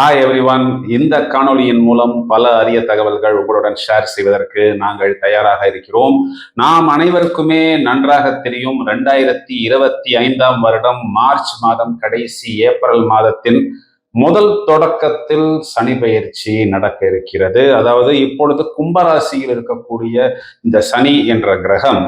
Hi everyone இந்த காணொளியின் மூலம் பல அரிய தகவல்கள் உங்களுடன் ஷேர் செய்வதற்கு நாங்கள் தயாராக இருக்கிறோம். நாம் அனைவருக்குமே நன்றாக தெரியும் ரெண்டாயிரத்தி இருபத்தி ஐந்தாம் வருடம் மார்ச் மாதம் கடைசி ஏப்ரல் மாதத்தின் முதல் தொடக்கத்தில் சனி பயிற்சி நடக்க இருக்கிறது. அதாவது இப்பொழுது கும்பராசியில் இருக்கக்கூடிய இந்த சனி என்ற கிரகம்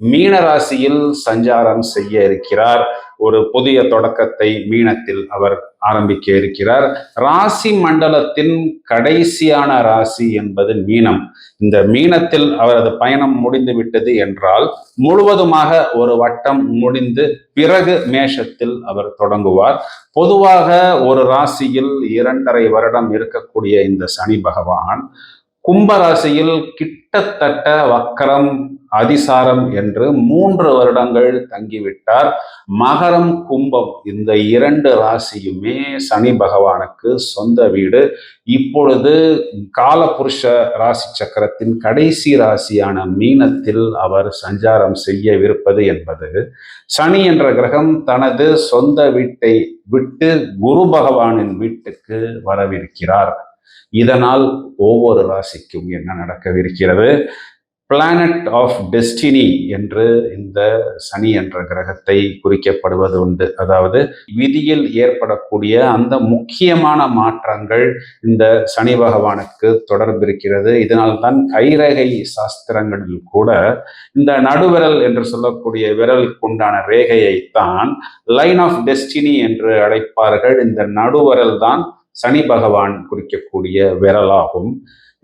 மீனராசியில் சஞ்சாரம் செய்ய இருக்கிறார். ஒரு புதிய தொடக்கத்தை மீனத்தில் அவர் ஆரம்பிக்க இருக்கிறார். ராசி மண்டலத்தின் கடைசியான ராசி என்பது மீனம். இந்த மீனத்தில் அவரது பயணம் முடிந்து விட்டது என்றால் முழுவதுமாக ஒரு வட்டம் முடிந்து பிறகு மேஷத்தில் அவர் தொடங்குவார். பொதுவாக ஒரு ராசியில் இரண்டரை வருடம் இருக்கக்கூடிய இந்த சனி பகவான் கும்பராசியில் கிட்டத்தட்ட வக்கரம் அதிசாரம் என்று மூன்று வருடங்கள் தங்கிவிட்டார். மகரம் கும்பம் இந்த இரண்டு ராசியுமே சனி பகவானுக்கு சொந்த வீடு. இப்பொழுது காலபுருஷ ராசி சக்கரத்தின் கடைசி ராசியான மீனத்தில் அவர் சஞ்சாரம் செய்யவிருப்பது என்பது. சனி என்ற கிரகம் தனது சொந்த வீட்டை விட்டு குரு பகவானின் வீட்டுக்கு வரவிருக்கிறார். இதனால் ஒவ்வொரு ராசிக்கும் என்ன நடக்கவிருக்கிறது? பிளானட் ஆஃப் டெஸ்டினி என்று இந்த சனி என்ற கிரகத்தை குறிக்கப்படுவது உண்டு. அதாவது விதியில் ஏற்படக்கூடிய அந்த முக்கியமான மாற்றங்கள் இந்த சனி பகவானுக்கு தொடர்பு இருக்கிறது. இதனால்தான் கைரேகை சாஸ்திரங்களில் கூட இந்த நடுவிரல் என்று சொல்லக்கூடிய விரலுக்குண்டான ரேகையைத்தான் லைன் ஆஃப் டெஸ்டினி என்று அழைப்பார்கள். இந்த நடுவரல் தான் சனி பகவான் குறிக்கக்கூடிய விரலாகும்.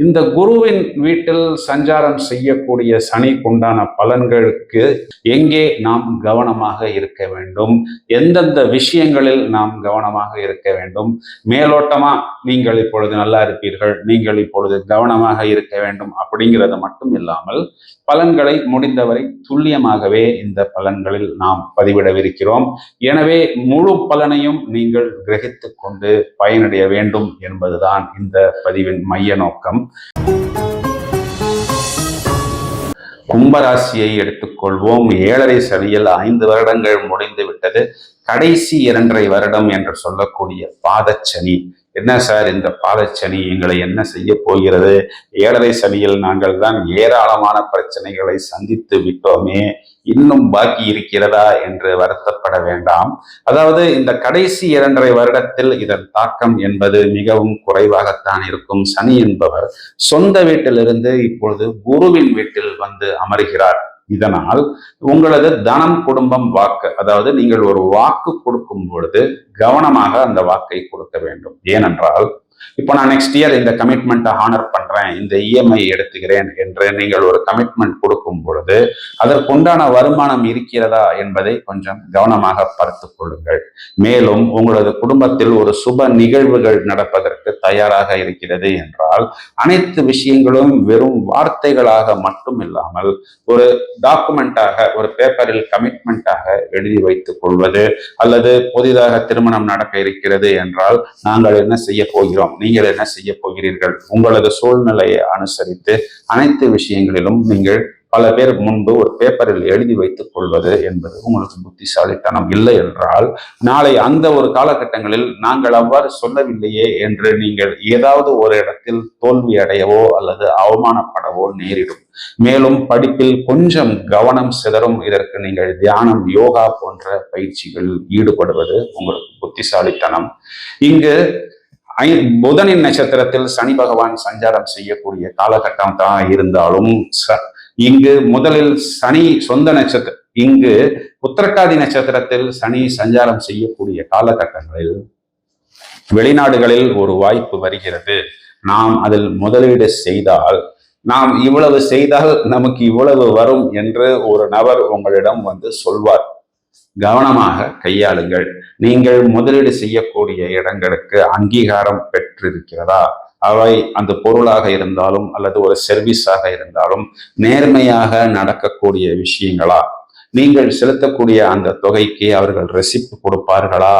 இந்த குருவின் வீட்டில் சஞ்சாரம் செய்யக்கூடிய சனிக்குண்டான பலன்களுக்கு எங்கே நாம் கவனமாக இருக்க வேண்டும்? எந்தெந்த விஷயங்களில் நாம் கவனமாக இருக்க வேண்டும்? மேலோட்டமா நீங்கள் இப்பொழுது நல்லா இருப்பீர்கள் நீங்கள் இப்பொழுது கவனமாக இருக்க வேண்டும் அப்படிங்கிறது மட்டும் இல்லாமல் பலன்களை முடிந்தவரை துல்லியமாகவே இந்த பலன்களில் நாம் பதிவிடவிருக்கிறோம். எனவே முழு பலனையும் நீங்கள் கிரகித்து கொண்டு பயனடைய வேண்டும் என்பதுதான் இந்த பதிவின் மைய நோக்கம். கும்பராசியை எடுத்துக்கொள்வோம். ஏழரை சனியில் ஐந்து வருடங்கள் முடிந்து விட்டது கடைசி இரண்டரை வருடம் என்று சொல்லக்கூடிய பாதச்சனி. என்ன சார் இந்த பாதச்சனி எங்களை என்ன செய்ய போகிறது? ஏழரை சனியில் நாங்கள் தான் ஏராளமான பிரச்சனைகளை சந்தித்து விட்டோமே இன்னும் பாக்கி இருக்கிறதா என்று வருத்தப்பட வேண்டாம். அதாவது இந்த கடைசி இரண்டரை வருடத்தில் இதன் தாக்கம் என்பது மிகவும் குறைவாகத்தான் இருக்கும். சனி என்பவர் சொந்த வீட்டிலிருந்து இப்பொழுது குருவின் வீட்டில் வந்து அமர்கிறார். இதனால் உங்களது தனம் குடும்பம் வாக்கு அதாவது நீங்கள் ஒரு வாக்கு கொடுக்கும் பொழுது கவனமாக அந்த வாக்கை கொடுக்க வேண்டும். ஏனென்றால் இப்போ நான் நெக்ஸ்ட் இயர் இந்த கமிட்மெண்ட்டை ஹானர் பண்றேன் இந்த இஎம்ஐ எடுத்துக்கிறேன் என்று நீங்கள் ஒரு கமிட்மெண்ட் கொடுக்கும் பொழுது அதற்குண்டான வருமானம் இருக்கிறதா என்பதை கொஞ்சம் கவனமாக பார்த்து கொள்ளுங்கள். மேலும் உங்களது குடும்பத்தில் ஒரு சுப நிகழ்வுகள் நடப்பதற்கு தயாராக இருக்கிறது என்றால் அனைத்து விஷயங்களும் வெறும் வார்த்தைகளாக மட்டும் இல்லாமல் ஒரு டாக்குமெண்டாக ஒரு பேப்பரில் கமிட்மெண்டாக எழுதி வைத்துக் கொள்வது அல்லது புதிதாக திருமணம் நடக்க இருக்கிறது என்றால் நாங்கள் என்ன செய்ய போகிறோம்? நீங்கள் என்ன செய்ய போகிறீர்கள்? உங்களது சூழ்நிலையை அனுசரித்து அனைத்து விஷயங்களிலும் நீங்கள் பல பேர் முன்பு ஒரு பேப்பரில் எழுதி வைத்துக் கொள்வது என்பது உங்களுக்கு புத்திசாலித்தனம் இல்லை என்றால் நாளை அந்த ஒரு காலகட்டங்களில் நாங்கள் அவ்வாறு சொல்லவில்லையே என்று நீங்கள் ஏதாவது ஒரு இடத்தில் தோல்வி அடையவோ அல்லது அவமானப்படவோ நேரிடும். மேலும் படிப்பில் கொஞ்சம் கவனம் சிதறும். இதற்கு நீங்கள் தியானம் யோகா போன்ற பயிற்சிகளில் ஈடுபடுவது உங்களுக்கு புத்திசாலித்தனம். இங்கு புதனின் நட்சத்திரத்தில் சனி பகவான் சஞ்சாரம் செய்யக்கூடிய காலகட்டம் தான் இருந்தாலும் இங்கு முதலில் சனி சொந்த நட்சத்திரம் இங்கு உத்தரட்டாதி நட்சத்திரத்தில் சனி சஞ்சாரம் செய்யக்கூடிய காலகட்டங்களில் வெளிநாடுகளில் ஒரு வாய்ப்பு வருகிறது. நாம் அதில் முதலீடு செய்தால் நாம் இவ்வளவு செய்தால் நமக்கு இவ்வளவு வரும் என்று ஒரு நபர் உங்களிடம் வந்து சொல்வார். கவனமாக கையாளுங்கள். நீங்கள் முதலீடு செய்யக்கூடிய இடங்களுக்கு அங்கீகாரம் பெற்றிருக்கிறதா? அவை அந்த பொருளாக இருந்தாலும் அல்லது ஒரு சர்வீஸாக இருந்தாலும் நேர்மையாக நடக்கக்கூடிய விஷயங்களா? நீங்கள் செலுத்தக்கூடிய அந்த தொகைக்கு அவர்கள் ரெசிப்ட் கொடுப்பார்களா?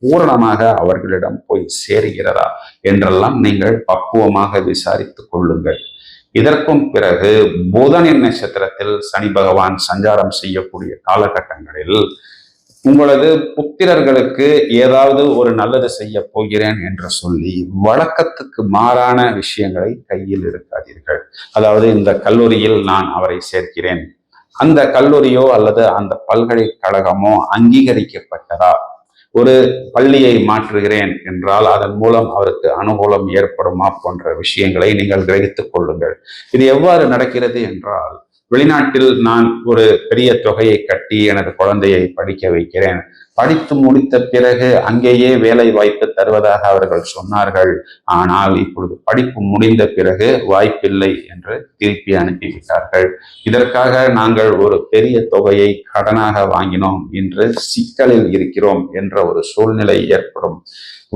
பூரணமாக அவர்களிடம் போய் சேருகிறதா? என்றெல்லாம் நீங்கள் பக்குவமாக விசாரித்துக் கொள்ளுங்கள். இதற்கும் பிறகு புதனின் நட்சத்திரத்தில் சனி பகவான் சஞ்சாரம் செய்யக்கூடிய காலகட்டங்களில் உங்களது புத்திரர்களுக்கு ஏதாவது ஒரு நல்லது செய்ய போகிறேன் என்று சொல்லி வழக்கத்துக்கு மாறான விஷயங்களை கையில் எடுக்காதீர்கள். அதாவது இந்த கல்லூரியில் நான் அவரை சேர்க்கிறேன். அந்த கல்லூரியோ அல்லது அந்த பல்கலைக்கழகமோ அங்கீகரிக்கப்பட்டதா? ஒரு பள்ளியை மாற்றுகிறேன் என்றால் அதன் மூலம் அவருக்கு அனுகூலம் ஏற்படுமா போன்ற விஷயங்களை நீங்கள் கிரகித்துக் கொள்ளுங்கள். இது எவ்வாறு நடக்கிறது என்றால் வெளிநாட்டில் நான் ஒரு பெரிய தொகையை கட்டி எனது குழந்தையை படிக்க வைக்கிறேன். படித்து முடித்த பிறகு அங்கேயே வேலை வாய்ப்பு தருவதாக அவர்கள் சொன்னார்கள். ஆனால் இப்பொழுது படிப்பு முடிந்த பிறகு வாய்ப்பில்லை என்று திருப்பி அனுப்பிவிட்டார்கள். இதற்காக நாங்கள் ஒரு பெரிய தொகையை கடனாக வாங்கினோம். என்று சிக்கலில் இருக்கிறோம் என்ற ஒரு சூழ்நிலை ஏற்படும்.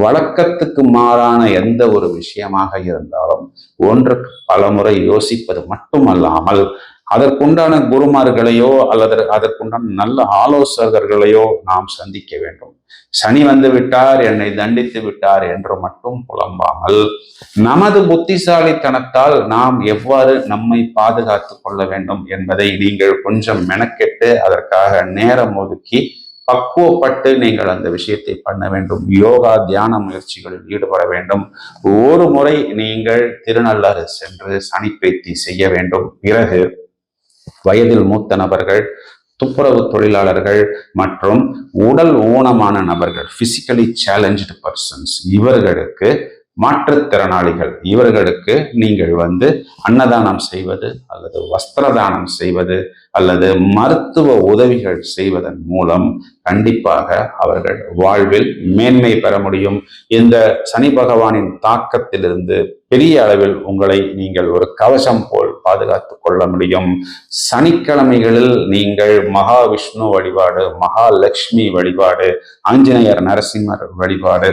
வழக்கத்துக்கு மாறான எந்த ஒரு விஷயமாக இருந்தாலும் ஒன்றுக்கு பலமுறை யோசிப்பது மட்டுமல்லாமல் அதற்குண்டான குருமார்களையோ அல்லது அதற்குண்டான நல்ல ஆலோசகர்களையோ நாம் சந்திக்க வேண்டும். சனி வந்து விட்டார் என்னை தண்டித்து விட்டார் என்று மட்டும் புலம்பாமல் நமது புத்திசாலித்தனத்தால் நாம் எவ்வாறு நம்மை பாதுகாத்து கொள்ள வேண்டும் என்பதை நீங்கள் கொஞ்சம் மெனக்கெட்டு அதற்காக நேரம் ஒதுக்கி பக்குவப்பட்டு நீங்கள் அந்த விஷயத்தை பண்ண வேண்டும். யோகா தியான முயற்சிகளில் ஈடுபட வேண்டும். ஒரு முறை நீங்கள் திருநள்ளாறு சென்று சனிப்பேத்தி செய்ய வேண்டும். பிறகு வயதில் மூத்த நபர்கள் துப்புரவு தொழிலாளர்கள் மற்றும் உடல் ஊனமான நபர்கள் பிசிக்கலி சேலஞ்சு பர்சன்ஸ் இவர்களுக்கு மாற்றுத்திறனாளிகள். இவர்களுக்கு நீங்கள் வந்து அன்னதானம் செய்வது அல்லது வஸ்திரதானம் செய்வது அல்லது மருத்துவ உதவிகள் செய்வதன் மூலம் கண்டிப்பாக அவர்கள் வாழ்வில் மேன்மை பெற முடியும். இந்த சனி பகவானின் தாக்கத்திலிருந்து பெரிய அளவில் உங்களை நீங்கள் ஒரு கவசம் போல் பாதுகாத்து கொள்ள முடியும். சனிக்கிழமைகளில் நீங்கள் மகாவிஷ்ணு வழிபாடு மகாலட்சுமி வழிபாடு ஆஞ்சநேயர் நரசிம்மர் வழிபாடு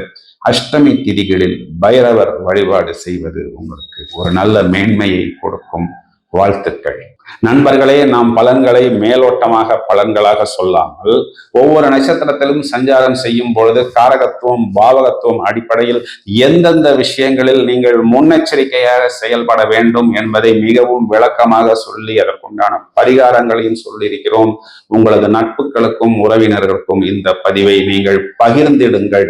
அஷ்டமி திதிகளில் பைரவர் வழிபாடு செய்வது உங்களுக்கு ஒரு நல்ல மேன்மையை கொடுக்கும். வாழ்த்துக்கள். நண்பர்களே நாம் பலன்களை மேலோட்டமாக பலன்களாக சொல்லாமல் ஒவ்வொரு நட்சத்திரத்திலும் சஞ்சாரம் செய்யும் பொழுது காரகத்துவம் பாவகத்துவம் அடிப்படையில் எந்தெந்த விஷயங்களில் நீங்கள் முன்னெச்சரிக்கையாக செயல்பட வேண்டும் என்பதை மிகவும் விளக்கமாக சொல்லி அதற்குண்டான பரிகாரங்களையும் சொல்லியிருக்கிறோம். உங்களது நட்புகளுக்கும் உறவினர்களுக்கும் இந்த பதிவை நீங்கள் பகிர்ந்திடுங்கள்.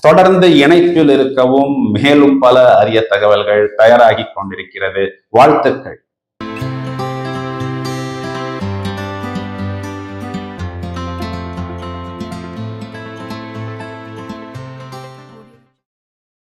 தொடர்ந்து இணைப்பில் இருக்கவும் மேலும் பல அரிய தகவல்கள் தயாராகி கொண்டிருக்கிறது. வாழ்த்துக்கள்.